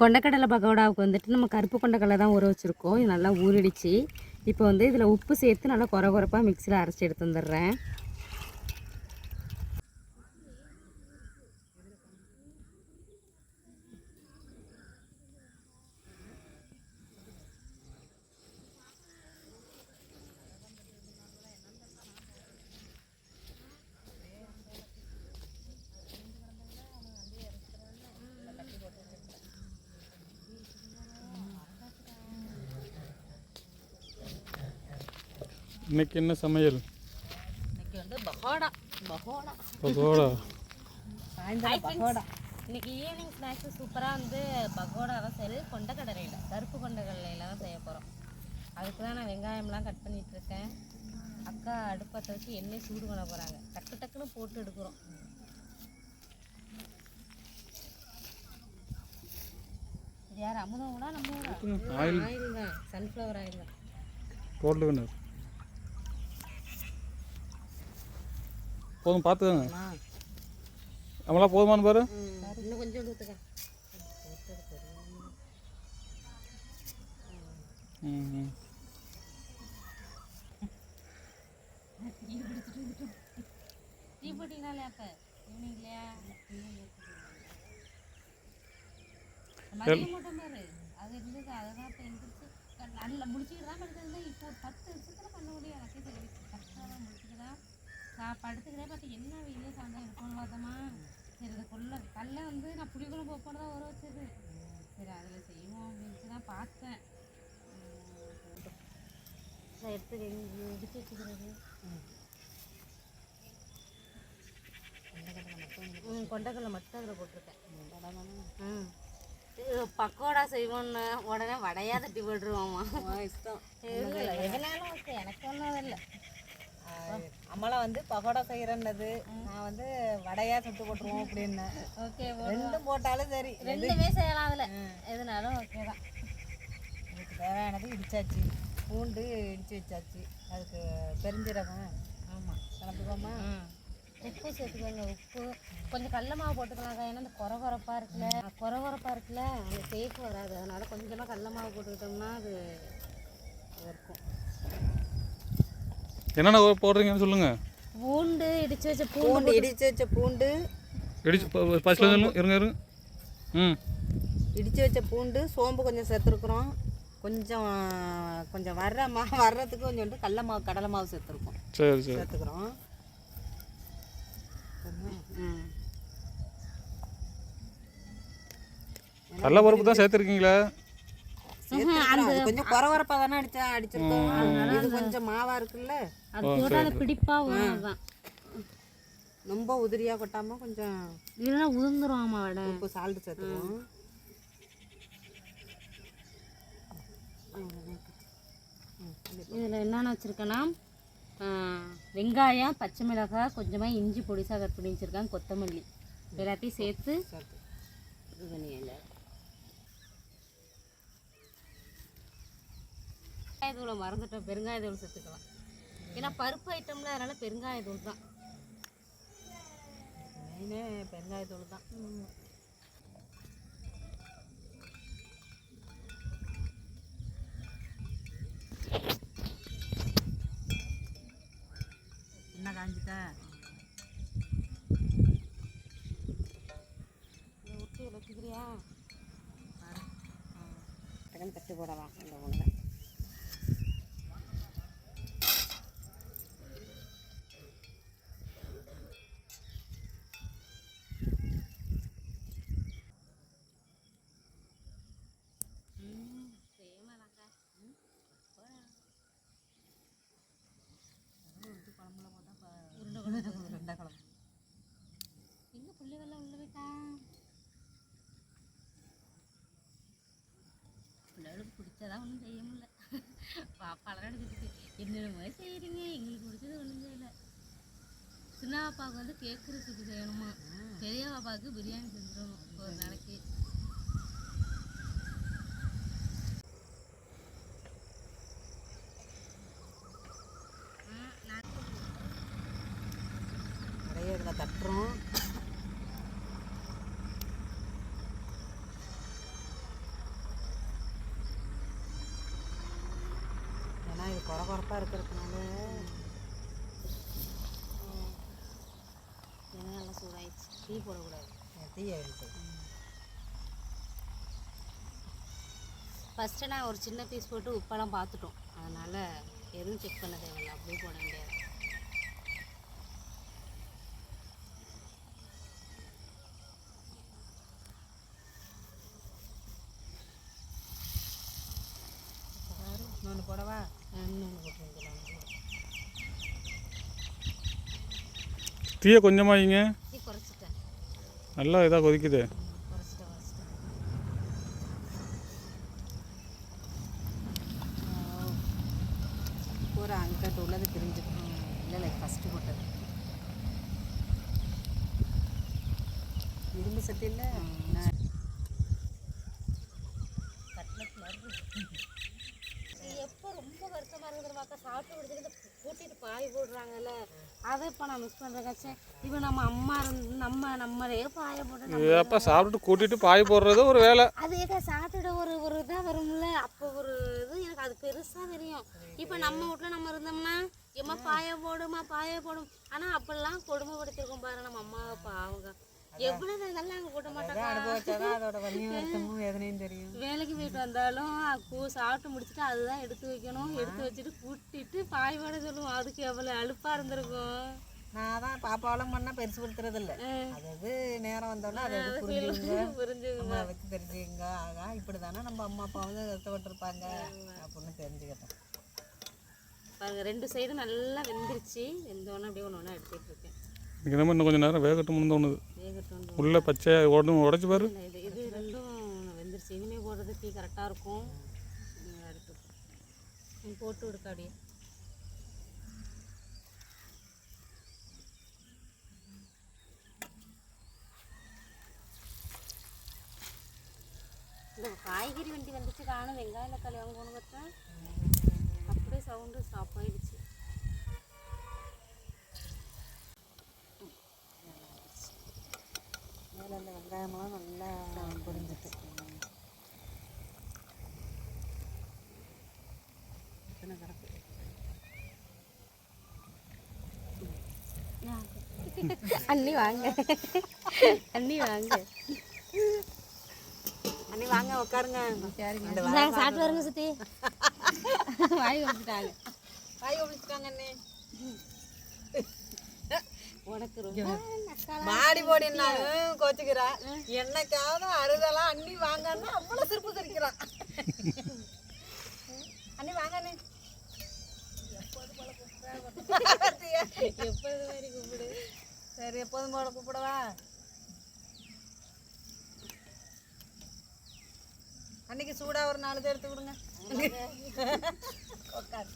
கொண்டக்கடலை பகோடாவுக்கு வந்துட்டு நம்ம கருப்பு கொண்டக்கடலை தான் ஊற வச்சுருக்கோம். இது நல்லா ஊறிடுச்சு. இப்போ வந்து இதில் உப்பு சேர்த்து நல்லா குறை குறைப்பாக மிக்சியில் அரைச்சி எடுத்து வந்துடுறேன். இன்னைக்கு என்ன சமையல்? இன்னைக்கு வந்து பகோடா. பகோடா. பகோடா. சாயந்தரம் பகோடா. இன்னைக்கு ஈவினிங் ஸ்நாக்ஸ் சூப்பராக வந்து பகோடா தான் சரி கொண்டக்கடலையில் கருப்பு கொண்டக்கடலையில் தான் செய்ய போகிறோம் அதுக்கு தான் நான் வெங்காயம்லாம் கட் பண்ணிட்டு இருக்கேன். அக்கா அடுப்பத்தை வச்சு எண்ணெய் சூடு பண்ண போகிறாங்க டக்கு டக்குன்னு போட்டு எடுக்கிறோம். யார் அமுதம் கூட நம்ம ஆயில் ஆயில். தான் சன்ஃப்ளவர் ஆயில் தான் போடல வேணும் போதும் பார்த்துக்கோங்க நம்மளா போதுமான்னு பாரு இன்னும் கொஞ்சம் ஊற்றுக்க ம் ம். டீ போட்டிங்கனாலே அப்போ ஈவினிங் இல்லையா மதியம் மட்டும் பாரு அது இருந்தது அதை தான் இப்போ எந்திரிச்சு நல்ல முடிச்சுக்கிட்டு தான் இப்போ பத்து நிமிஷத்தில் பண்ண முடியும். எனக்கே தெரியும் கரெக்டாக தான் முடிச்சுட்டு தான் நான் படுத்துக்கிறே பார்த்து என்ன வெயிலே சாயந்தரம் இருக்கும்னு பார்த்தோமா? சரி இது கொள்ள கல்ல வந்து நான் புளிக்குழம்பு வைப்போன்னு தான் ஊற வச்சது. சரி அதில் செய்வோம் அப்படின்ட்டு தான் பார்த்தேன். எடுத்து இடிச்சு வச்சுக்கிறது. ம் கொண்டக்கடலை மட்டும் அதில் போட்டிருக்கேன். பக்கோடா செய்வோன்னு உடனே வடையா தட்டி போட்டுருவோம்மா. இஷ்டம். எனக்கு ஒன்றும் இல்லை. அம்மாலாம் வந்து பகோடா செய்கிறேன்னது நான் வந்து வடையா சுட்டு போட்டுருவோம் அப்படின்னேன் ஓகே ரெண்டும் போட்டாலும் சரி. ரெண்டுமே செய்யலாம் அதில். எதுனாலும் ஓகே தான். இதுக்கு தேவையானது இடிச்சாச்சு. பூண்டு இடிச்சு வச்சாச்சு. அதுக்கு பெருஞ்சீரகம். ஆமாம் கலந்துக்கோமா? உப்பு சேர்த்துக்கோங்க உப்பு. கொஞ்சம் கடல மாவு போட்டுக்கலாங்க. ஏன்னா இந்த குறை குறைப்பாக இருக்குல்ல. குறை குறைப்பாக இருக்குல்ல அந்த தேக்கு வராது. அதனால கொஞ்சமாக கடல மாவு போட்டுக்கிட்டோம்னா அது இருக்கும். என்னென்ன போடுறீங்கன்னு சொல்லுங்கள் பூண்டு இடிச்சு வச்ச பூண்டு பூண்டு இடிச்சு வச்ச பூண்டு. இடிச்சு பஸ்ஸில் சொல்லும் இருங்க இருங்க. ம். இடிச்சு வச்ச பூண்டு சோம்பு கொஞ்சம் சேர்த்துருக்குறோம். கொஞ்சம் கொஞ்சம் வர்ற மா வர்றதுக்கு கொஞ்சோண்டு கடல மாவு கடலை மாவு சேர்த்துருக்கோம். சரி சரி. சேர்த்துக்கிறோம். கடல பருப்பு தான் சேர்த்துருக்கீங்களா? அது கொஞ்சம் குறவரப்பா தானே அடிச்சா அடிச்சிருக்கோம். இது கொஞ்சம் மாவா இருக்குல்ல? அது போட்டால் அது பிடிப்பாக வரும் அதுதான் ரொம்ப உதிரியா கொட்டாம கொஞ்சம் இல்லைன்னா உதிர்ந்துரும் ஆமாம் வடை. உப்பு சால்ட் சேர்த்துக்குவோம். இதில் என்னென்ன வச்சுருக்கேன்னா வெங்காயம் பச்சை மிளகாய் கொஞ்சமாக இஞ்சி பொடிசாக கட் பண்ணி வச்சுருக்கேன் கொத்தமல்லி. எல்லாத்தையும் சேர்த்து சேர்த்து. இது பண்ணியல பெருங்காயத்தூளை மறந்துட்டோம். பெருங்காயத்தூள் சேர்த்துக்கலாம். ஏன்னா பருப்பு ஐட்டம்ல அதனால பெருங்காயத்தூள் தான். மெயினே பெருங்காயத்தூள் தான். என்ன காஞ்சிட்ட? விட்டு வச்சுக்கிறியா டக்குன்னு தட்டு போடலாம் இந்த ஒன்று ரெண்டா குழம்பு எங்கே புள்ளி வெள்ளம் உள்ள போயிட்டா பிள்ளைகளுக்கு பிடிச்சதா ஒன்றும் செய்ய முடியல பாப்பாலாம் எடுத்துட்டு என்னென்னமோ செய்கிறீங்க எங்களுக்கு பிடிச்சது ஒன்றும் செய்யலை. சின்ன பாப்பாவுக்கு வந்து கேக் செய்யணுமா? பெரிய பாப்பாவுக்கு பிரியாணி செஞ்சிடணும் ஒரு நாளைக்கு நிறைய இதில் தட்டுறோம் இது குறை குறப்பாக இருக்கிறதுனால. எண்ணெய் நல்லா சூடாயிடுச்சு. டீ போடக்கூடாது. தீ ஆயிடுச்சு. ஃபஸ்ட்டு நான் ஒரு சின்ன பீஸ் போட்டு உப்பெல்லாம் பார்த்துட்டோம். அதனால் எதுவும் செக் பண்ண தேவையில்ல. அப்படியே போட வேண்டியது இன்னொன்று போடவா? தீயை கொஞ்சமாக வைங்க. நல்லா இதாக கொதிக்குது. இரும்பு சட்டி இல்லை? எப்போ ரொம்ப வருத்தமாக இருக்குது சாப்பிட்டு முடிச்சுட்டு கூட்டிட்டு பாய் போடுறாங்கல்ல. அதை இப்போ நான் மிஸ் பண்ணுறேன் இப்போ நம்ம அம்மா இருந்து நம்ம நம்மளே பாய போட்டு நம்ம ஏப்பா சாப்பிட்டுட்டு கூட்டிட்டு பாய் போடுறது ஒரு வேலை. அது ஏதா சாப்பிட்டுட்டு ஒரு ஒரு இதாக வரும்ல. அப்போ ஒரு இது எனக்கு அது பெருசாக தெரியும். இப்போ நம்ம வீட்டில் நம்ம இருந்தோம்னா எம்மா பாய போடுமா பாய போடும். ஆனால் அப்பெல்லாம் கொடுமைப்படுத்திருக்கோம் பாரு நம்ம அம்மாவை பாவங்க. எவ்வளோ இதெல்லாம் அங்கே போட்ட மாட்டாங்க அதோட வலியும் வருத்தமும் வேதனையும் தெரியும். வேலைக்கு போயிட்டு வந்தாலும் பூ சாப்பிட்டு முடிச்சுட்டு அதுதான் எடுத்து வைக்கணும். எடுத்து வச்சுட்டு கூட்டிட்டு பாய் போட சொல்லுவோம். அதுக்கு எவ்வளோ அலுப்பாக இருந்திருக்கும். நான் தான் பாப்பாவெல்லாம் பண்ணால் பெருசுபடுத்துறது இல்லை அது நேரம் வந்தோடனே அதை புரிஞ்சுங்க புரிஞ்சு நம்ம வச்சு தெரிஞ்சுக்கங்க. ஆகா இப்படி தானே நம்ம அம்மா அப்பா வந்து கஷ்டப்பட்டுருப்பாங்க அப்படின்னு தெரிஞ்சுக்கிட்டேன். பாருங்க ரெண்டு சைடும் நல்லா வெந்துருச்சு. வெந்தோடனே அப்படியே ஒன்று ஒன்றா எடுத்துட்டு இருக்கேன். எனக்கு நம்ம இன்னும் கொஞ்சம் நேரம் வேகட்டும்னு தோணுது. வேகட்டும். உள்ளே பச்சை உடம்பு உடச்சி பாரு. இது இது ரெண்டும் வெந்துருச்சு. இனிமே போடுறது டீ கரெக்டாக இருக்கும். நீ போட்டு விடுக்கா அப்படியே காய்கறி வண்டி வந்துச்சு காணும். வெங்காயம் தக்காளி வாங்கணும்னு பார்த்தேன். அப்படியே சவுண்டு ஸ்டாப் ஆயிடுச்சு. மேலே இந்த வெங்காயமெல்லாம் நல்லா புரிஞ்சுட்டு கிடக்கு அண்ணி வாங்க. அண்ணி வாங்க. அண்ணி வாங்க உட்காருங்க அந்த சாப்பிட்டு வருங்க சுத்தி. வாய் வந்துட்டாங்க வாய் ஒழிச்சிட்டாங்க அண்ணி. உனக்கு ரொம்ப மாடி போடினாலும் கோச்சுக்கிறா. என்னைக்காவது அறுதலாம் அண்ணி வாங்கன்னா அவ்வளோ சிறப்பு தெரிக்கிறான் அண்ணி வாங்க அண்ணி. எப்போது மாதிரி கூப்பிடு. சரி எப்போதும் போல கூப்பிடவா? அன்னைக்கு சூடா ஒரு நாலு பேர் எடுத்து கொடுங்க. உட்காரு.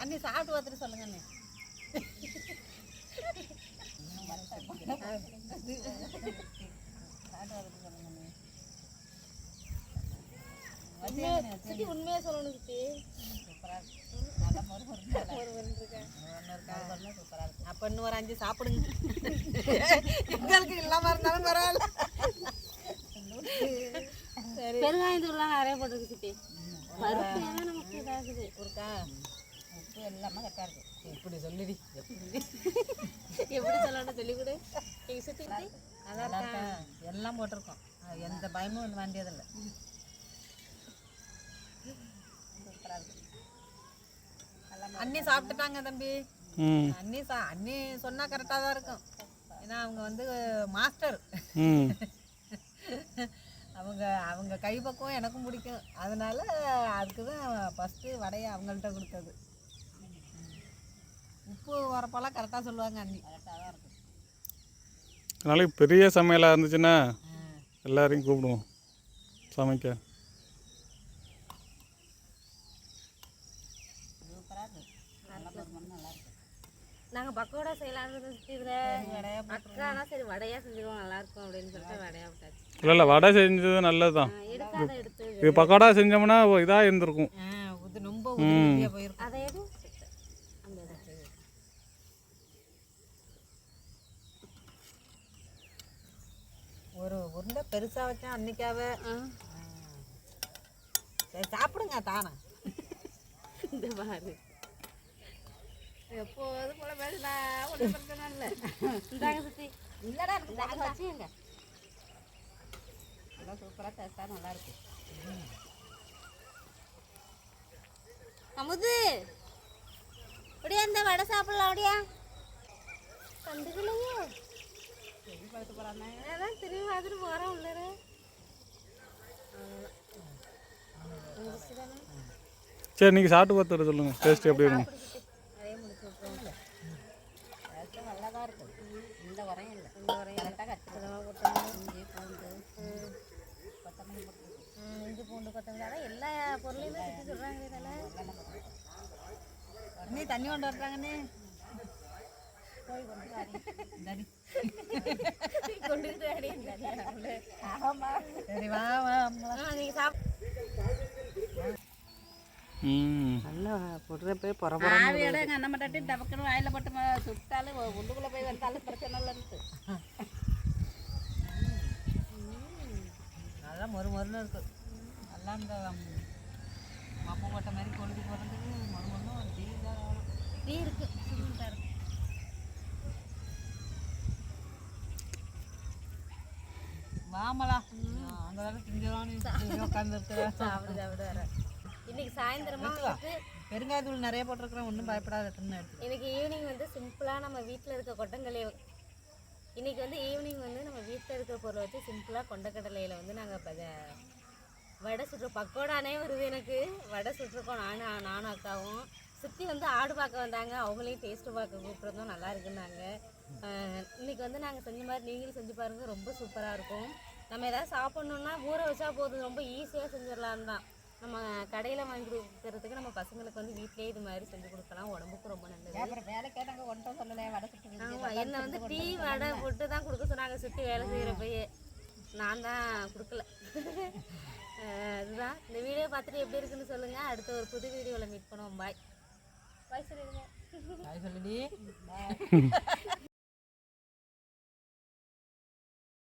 அண்ணி சாப்பிட்டு பார்த்துட்டு சொல்லுங்க அண்ணி. சுத்தி உண்மையாக சொல்லணும் அப்ப இன்னும் ஒரு அஞ்சு சாப்பிடுங்க. எங்களுக்கு இல்லாம இருந்தாலும் பரவாயில்ல. சரி. பெருங்காயம் தூள்லாம் நிறைய போட்டிருக்கு சுத்தி. பருப்பு நமக்கு இதாகுது. இருக்கா உப்பு எல்லாமே கரெக்டாக இருக்கு. இப்படி சொல்லிடி. எப்படி சொல்லணும் சொல்லி கொடு எங்கள் சுத்தி நல்லா எல்லாம் போட்டிருக்கோம். எந்த பயமும் வேண்டியதில்லை. அண்ணி சாப்பிட்டுட்டாங்க தம்பி. ம். அண்ணி சா அண்ணி சொன்னா கரெக்டாக தான் இருக்கும். ஏன்னா அவங்க வந்து மாஸ்டர் ம். அவங்க அவங்க கைப்பக்குவம் எனக்கும் பிடிக்கும். அதனால அதுக்கு தான் ஃபஸ்ட்டு வடையை அவங்கள்ட்ட கொடுத்தது. உப்பு வரப்பெல்லாம் கரெக்டாக சொல்லுவாங்க அண்ணி. கரெக்டாக தான் இருக்கும். நாளைக்கு பெரிய சமையலாக இருந்துச்சுன்னா எல்லாரையும் கூப்பிடுவோம். சமைக்க. நாங்கள் பக்கோடா செய்யலாம்னு சுற்றி இதில் அக்கானா சரி வடையாக செஞ்சுருவோம் நல்லா இருக்கும் அப்படின்னு சொல்லிட்டு வடையாக விட்டாச்சு இல்லை இல்லை வடை செஞ்சது நல்லது தான் எடுத்து. இது பக்கோடா செஞ்சோம்னா இதாக இருந்திருக்கும் இது ரொம்ப போயிருக்கும் அதை எடு அந்த இதை. ஒரு உருண்டை பெருசாக வச்சா அன்னைக்காவே. சரி சாப்பிடுங்க தானே. இந்த பாரு. எப்போதும் போல பேசுனா ஒன்றும் பிரச்சனை இல்லை இந்தாங்க சுத்தி. இல்லடா இந்தாங்க வச்சுங்க நல்லா சூப்பராக டேஸ்ட்டாக நல்லா இருக்கு. அமுது. அப்படியே இந்த வடை சாப்பிடலாம் அப்படியா. கண்டுக்கலையே. பார்த்து போகிறாங்க அதான் திரும்பி பார்த்துட்டு போகிறோம் உள்ளர. சரி நீங்கள் சாப்பிட்டு பார்த்து சொல்லுங்கள் டேஸ்ட் எப்படி இருக்கும்? இஞ்சி பூண்டு கொத்தமல்லி எல்லா பொருளையுமே சுற்றி சொல்கிறாங்க இதெல்லாம் நீ தண்ணி கொண்டு வர்றாங்கண்ணே போய் கொண்டு வாடி கொண்டுக்கிட்டு அடி சரி வா வா அம்மா நீங்கள் சாப்பிட்டு ம் நல்லா போடுறப்ப பொற ஆவியோட எங்கள் அண்ணன் மட்டாட்டி டபக்குன்னு வாயில் போட்டு சுட்டாலும் உள்ளுக்குள்ளே போய் வந்தாலும் பிரச்சனை இல்லைன்ட்டு நல்லா மொறு மொறுன்னு இருக்கு நல்லா இந்த மப்ப போட்ட மாதிரி கொழுந்து போடுறதுக்கு மொறு மொறுன்னு ஒரு டீ தான் டீ இருக்கு வாமலா அங்கே வேலை திங்கலான்னு உட்காந்துருக்குறேன் இன்னைக்கு சாயந்தரமா வந்துட்டு பெருங்காயத்தூள் நிறைய போட்டிருக்கிறேன் ஒன்றும் பயப்படாத இன்னைக்கு ஈவினிங் வந்து சிம்பிளாக நம்ம வீட்டில் இருக்க கொட்டங்கல்லையை இன்னைக்கு வந்து ஈவினிங் வந்து நம்ம வீட்டில் இருக்கிற பொருளை வச்சு சிம்பிளாக கொண்டக்கடலையில் வந்து நாங்கள் வடை சுட்டு பக்கோடானே வருது எனக்கு. வடை சுட்டிருக்கோம் நானும் நானும் அக்காவும். சுற்றி வந்து ஆடு பார்க்க வந்தாங்க. அவங்களையும் டேஸ்ட்டு பார்க்க கூப்பிட்ருந்தோம் நல்லா இருக்குன்னாங்க. ஆஹ் இன்னைக்கு வந்து நாங்கள் செஞ்ச மாதிரி நீங்களும் செஞ்சு பாருங்கள் ரொம்ப சூப்பராக இருக்கும். நம்ம ஏதாவது சாப்பிட்ணுன்னா ஊற வச்சா போதும். ரொம்ப ஈஸியாக செஞ்சிடலாம் தான். நம்ம கடையில் வாங்கி கொடுக்கறதுக்கு நம்ம பசங்களுக்கு வந்து வீட்டிலேயே இது மாதிரி செஞ்சு கொடுக்கலாம். உடம்புக்கு ரொம்ப நல்லது. அப்புறம் வேலை கேட்டாங்க ஒன்றும் சொல்லலை. வடை சுட்டு ஆமா என்ன வந்து டீ வடை போட்டு தான் கொடுக்க சொன்னாங்க சுற்றி வேலை செய்கிறப்பயே நான் தான் கொடுக்கல. அதுதான். இந்த வீடியோ பார்த்துட்டு எப்படி இருக்குன்னு சொல்லுங்கள் அடுத்த ஒரு புது வீடியோவில் மீட் பண்ணுவோம். பாய் பாய் சொல்லிடுங்க. சொல்லுடி.